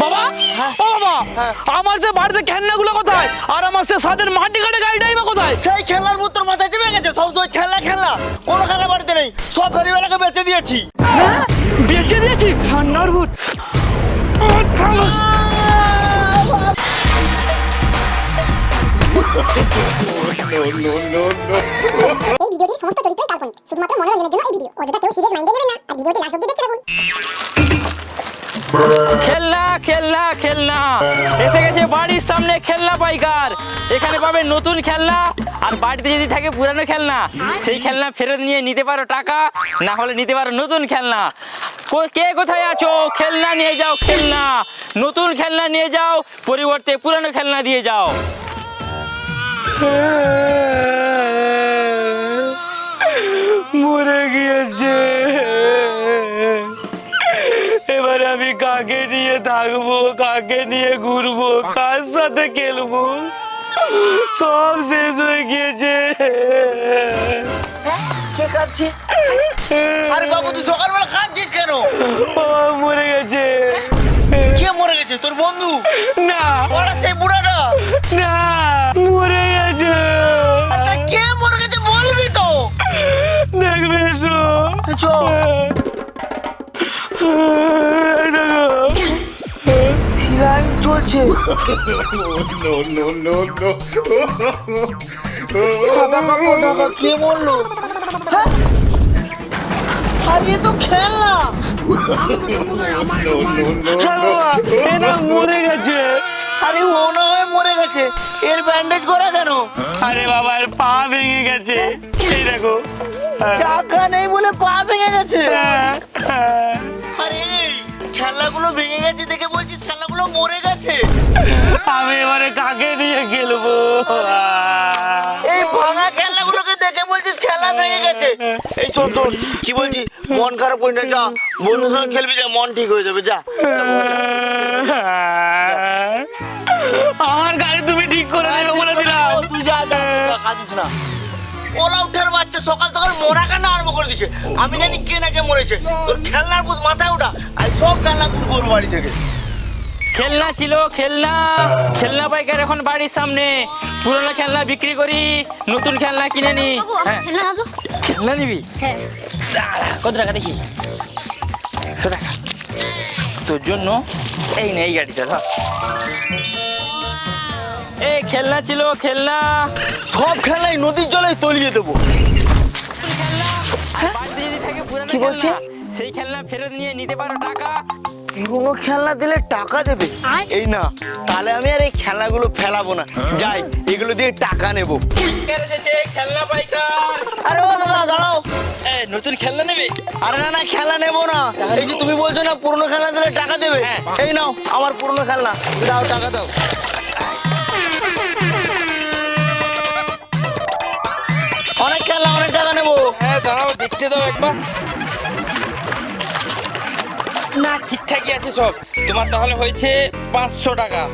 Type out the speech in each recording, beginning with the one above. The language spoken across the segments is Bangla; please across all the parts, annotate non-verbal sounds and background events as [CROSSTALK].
বাবা? ও বাবা আমার যে বাড়িতে খেলনাগুলো কোথায়? আর আমার সে সাদের মাটি কাটে গাড়িটাই বা কোথায়? সেই খেলার বুত তোর মাথায় চেপে গেছে। সব সময় খেলনা খেলনা। কোনো খেলনা বাড়িতে নেই। সব ফেরিওয়ালাকে বেঁচে দিয়েছি। হ্যাঁ? বেঁচে দিয়েছি? ঠান্ডার ভূত। এই ভিডিওটির সমস্ত চরিত্রই কাল্পনিক। শুধুমাত্র মনোরঞ্জনের জন্য এই ভিডিও। অযথা কেউ সিরিয়াস মাইন্ডে নেবেন না। আর ভিডিওটি লাস্ট দেখতে থাকুন। খেলনা খেলনা খেলনা। এসে গেছে বাড়ির সামনে খেলনা পাইকার। এখানে পাবে নতুন খেলনা, আর বাড়িতে যদি থাকে পুরানো খেলনা, সেই খেলনা ফেরত নিয়ে নিতে পারো টাকা, না হলে নিতে পারো নতুন খেলনা। কো- কোথায় আছো? খেলনা নিয়ে যাও, খেলনা। নতুন খেলনা নিয়ে যাও, পরিবর্তে পুরানো খেলনা দিয়ে যাও। কাকে নিয়ে ঘুরবো কার সাথে খেলব? সব শেষ হয়ে গিয়েছে। কে কাঁদছে? আরে বাবু তুই সকালবেলা কাঁদছিস কেন? মরে গেছে। কে মরে গেছে? তোর বন্ধু? না। ওরা সেই বুড়াটা? না মরে গেছে। কে মরে গেছে বলবি তো? দেখবে এসো। চ। [LAUGHS] ঢাকা কে হ্যাঁ? আর এ তো খেলনা হ্যাঁ মরে গেছে আরে ও না হয় মরে গেছে এর ব্যান্ডেজ করা কেন আরে বাবা এর পা ভেঙে গেছে এই দেখো হ্যাঁ, চাকা নেই বলে পা ভেঙে গেছে হ্যাঁ, হ্যাঁ। আরে খেলনাগুলো ভেঙে গেছে দেখে বলছিস মরে গেছে। আমি এবারে কাকে নিয়ে খেলব? এই ভাঙা খেলনাগুলোকে দেখে বলছিস খেলা ভেঙে গেছে। এই শোন শোন কি বলছিস মন খারাপ করি না যা। বন্ধুর সঙ্গে খেলবি যা মন ঠিক হয়ে যাবে যা। আমার গাড়ি তুমি ঠিক করে দেবে বলেছিলাম তুই যা যা কাঁদিস না। ওলা উঠার বাচ্চা সকাল সকাল মরা কান্না আরম্ভ করে দিছে? আমি জানি কে না কে মরেছে। তোর খেলনার বুধ মাথায় ওঠা আর সব খেলনা দূর করব বাড়ি থেকে। খেলনা ছিল খেলনা। খেলনা পাইকার এখন বাড়ির সামনে। পুরোনো খেলনা বিক্রি করি নতুন খেলনা কিনে নি। হ্যাঁ। খেলনা নিবি? হ্যাঁ। কত টাকা দেখি? একশো টাকা। তোর জন্য এই নে এই গাড়িটা ধর। এই খেলনা ছিল খেলনা। সব খেলনাই নদীর জলে তলিয়ে দেবো। কি বলছে? সেই খেলনা ফেরত নিয়ে নিতে পারো টাকা। পুরোনো খেলনা দিলে টাকা দেবে? এই না তাহলে আমি আর এই খেলাগুলো ফেলাবো না। যাই এগুলো দিয়ে টাকা নেব। খেলনা পাইকার। আরে ও দাদা দাঁড়াও। নতুন খেলনা নেবে? আরে না না খেলনা নেব না। এই যে তুমি বলছো না পুরোনো খেলনা দিলে টাকা দেবে? হ্যাঁ। এই নাও আমার পুরোনো খেলনা। দাও টাকা দাও। অনেক খেলনা অনেক টাকা নেব। হ্যাঁ দাঁড়াও দেখতে দাও একবার। না ঠিকঠাকই আছে সব। তোমার তাহলে হয়েছে পাঁচশো টাকা।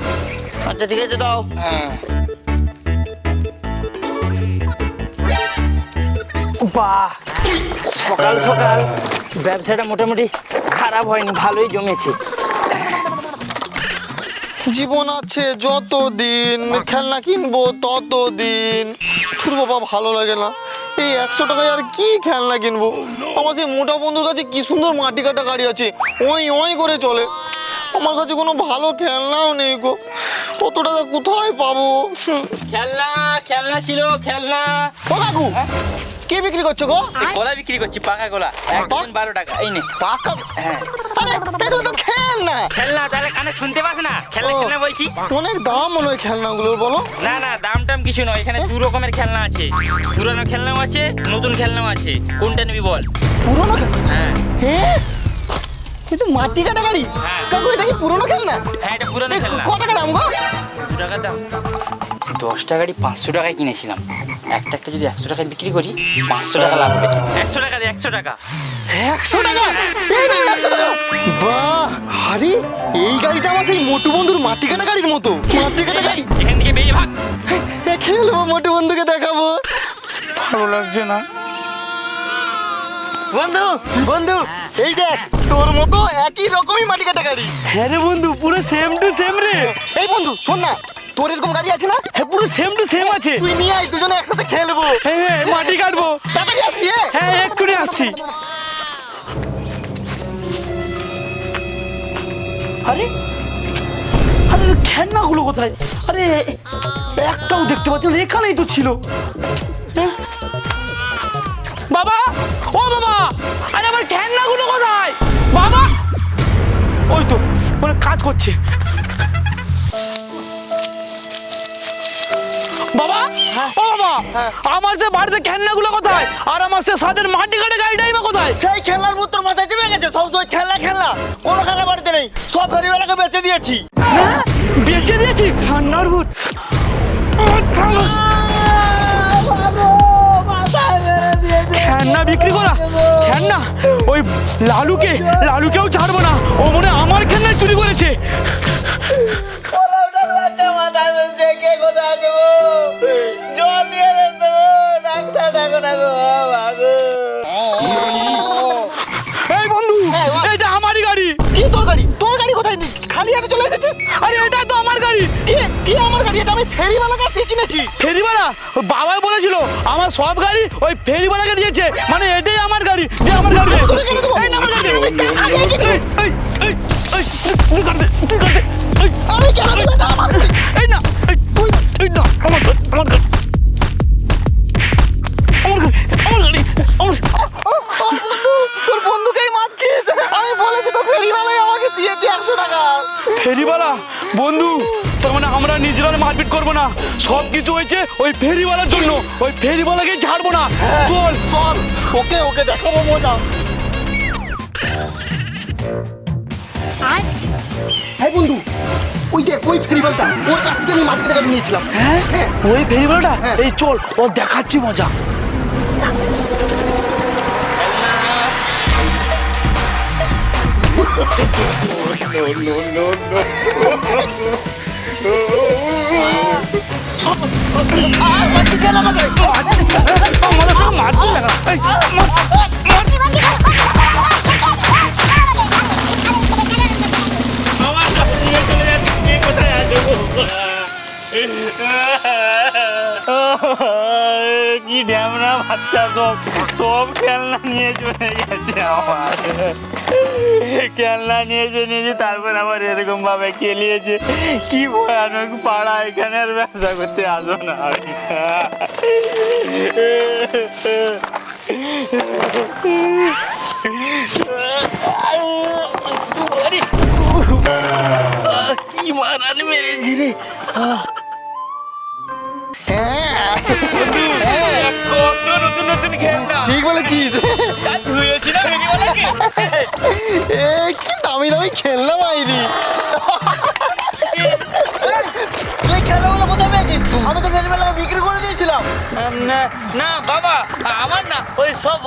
আচ্ছা ঠিক আছে দাও। হ্যাঁ। বাহ। সকাল সকাল। ব্যবসাটা মোটামুটি খারাপ হয়নি ভালোই জমেছে। জীবন আছে যত দিন খেলনা কিনবো তত দিন তোর বাবা ভালো লাগে না। এই একশো টাকায় আর কি খেলনা কিনবো? আমার সেই মোটা বন্ধুর কাছে কি সুন্দর মাটি কাটা গাড়ি আছে। ওই ওই করে চলে। আমার কাছে কোনো ভালো খেলনাও নেই গো। কত টাকা কোথায় পাবো? খেলনা খেলনা ছিল খেলনা। ও কাকু! কে বিক্রি করছ গো? কলা বিক্রি করছি পাকা কলা। একদম বারো টাকা এই নে। পাকা? হ্যাঁ। আরে এগুলো তো খেলনা খেলনা তাহলে কানে শুনতে পাস না? খেলনা। খেলনা বলছি? অনেক দাম মনে হয় খেলনাগুলোর বলো। না না দাম টাম কিছু নয় এখানে দু রকমের খেলনা আছে। পুরানো খেলনাও আছে নতুন খেলনাও আছে। কোনটা নিবি বল? পুরোনো হ্যাঁ। হ্যাঁ কিন্তু মাটি কাটা গাড়ি হ্যাঁ। কাকু এটা কি পুরোনো খেলনা? হ্যাঁ এটা পুরানো খেলনা। ক টাকা দাম গো? দু দাম। দশ গাড়ি পাঁচশো টাকায় কিনেছিলাম। একটা একটা যদি একশো টাকায় বিক্রি করি পাঁচশো টাকা লাভ হবে। একশো টাকা দে একশো টাকা। একশো টাকা? একশো টাকা। বাহ আরে এই গাড়িটা আমার সেই মোটু বন্ধুর মাটি কাটা গাড়ির মতো। মাটি কাটা গাড়ি। এখান থেকে বেরিয়ে ভাগ। খেলব মোটু বন্ধুকে দেখাবো। ভালো লাগছে না? বন্ধু বন্ধু এই দেখ তোর মতো একই রকমই মাটি কাটা গাড়ি। হ্যাঁ রে বন্ধু পুরো সেম টু সেম রে। এই বন্ধু শোন না তোর এরকম গাড়ি আছে না? হ্যাঁ পুরো সেম টু সেম আছে। তুই নিয়ে আয় দুজনে একসাথে খেলব হ্যাঁ হ্যাঁ মাটি কাটবো। তাড়াতাড়ি আসবি হ্যাঁ? হ্যাঁ এক্ষুনি আসছি। আরে আরে খেলনাগুলো কোথায়? আরে একটাও দেখতে পাচ্ছি না এখানেই তো ছিল। হ্যাঁ? বাবা ও বাবা আরে আমার খেলনাগুলো কোথায়? বাবা ওই তো মানে কাজ করছে। বাবা? ও বাবা আমার যে বাড়িতে খেলনাগুলো কোথায়? আর আমার সে সাদের মাটি কাটে গাড়িটাই বা কোথায়? সেই খেলনার ভূত তোর মাথায় চেপে গেছে সব সময় খেলনা খেলনা কোনো খেলনা বাড়িতে নেই সব ফেরিওয়ালাকে বেঁচে দিয়েছি। হ্যাঁ? বেঁচে দিয়েছি? ঠান্ডার ভূত। খেলনা বিক্রি করা। খেলনা? ওই লালুকে লালুকেও ছাড়বো না। ও মনে হয় আমার খেলনা চুরি করেছে। ফেরিওয়ালার কাছ থেকে কিনেছি ফেরিওয়ালা বাবাই বলেছিল আমার সব গাড়ি ওই ফেরিওয়ালাকে দিয়েছে মানে এটাই আমার গাড়ি যে আমার গাড়ি? এই না আমার গাড়ি। এই, এই, এই, এই, তুই কাট দে, তুই কাট দে। এই, আমি কেন। এই না এই, তুই এই না আমার মারপিট করব না সব কিছু হয়েছে ওই ফেরিওয়ালার জন্য ওই ফেরিওয়ালাকে ছাড়বো না চল চল ওকে ওকে দেখাবো মজা হ্যাঁ বন্ধু ওই দেখ ওই ফেরিওয়ালটা ওর কাছ থেকে আমি মার্কেটে গাড়ি নিয়েছিলাম হ্যাঁ ওই ফেরিওয়ালাটা এই চল ও দেখাচ্ছি মজা মারবি না এই, মার, কি ড্যামরা বাচ্চা সব সব খেলনা নিয়ে চলে গেছে আমার। খেলনা নিয়েছে নিয়েছে তারপর আবার এরকম ভাবে খেলিয়েছে। কি ভয়ানক পাড়া এখানে আর ব্যবসা করতে আসো না। কি মারান মেরেছি রে। হ্যাঁ। ঠিক বলেছিস। এ কি দামি দামি খেলনা মাইরি। তুই খেলনাগুলো কোথায় পেয়েছিস? আমি তো ফেরিওয়ালাকে বিক্রি করে দিয়েছিলাম। না বাবা আমার না ওই সব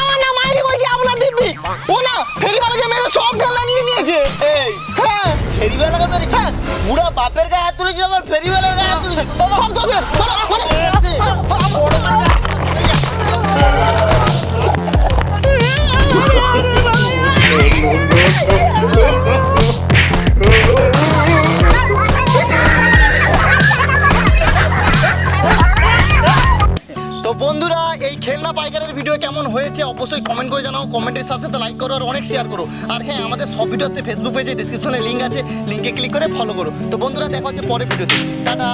আমার নাম মাইরি বলছি আপনার দিব্যি। ও না ফেরিওয়ালাকে মেরে সব খেলনা নিয়ে নিয়েছে। এই হ্যাঁ। ফেরিওয়ালাকে মেরেছে? বুড়া বাপের গায়ে হাত তুলেছে আবার ফেরিওয়ালার গায়ে হাত তুলেছে। সব দোষের। ভিডিও কেমন হয়েছে অবশ্যই কমেন্ট করে জানাও কমেন্টের সাথে সাথে লাইক করো আর অনেক শেয়ার করো। আর হ্যাঁ আমাদের সব ভিডিও আছে ফেসবুক পেজে ডিসক্রিপশনে লিঙ্ক আছে লিঙ্কে ক্লিক করে ফলো করো। তো বন্ধুরা, দেখা হচ্ছে পরের ভিডিওতে টাটা!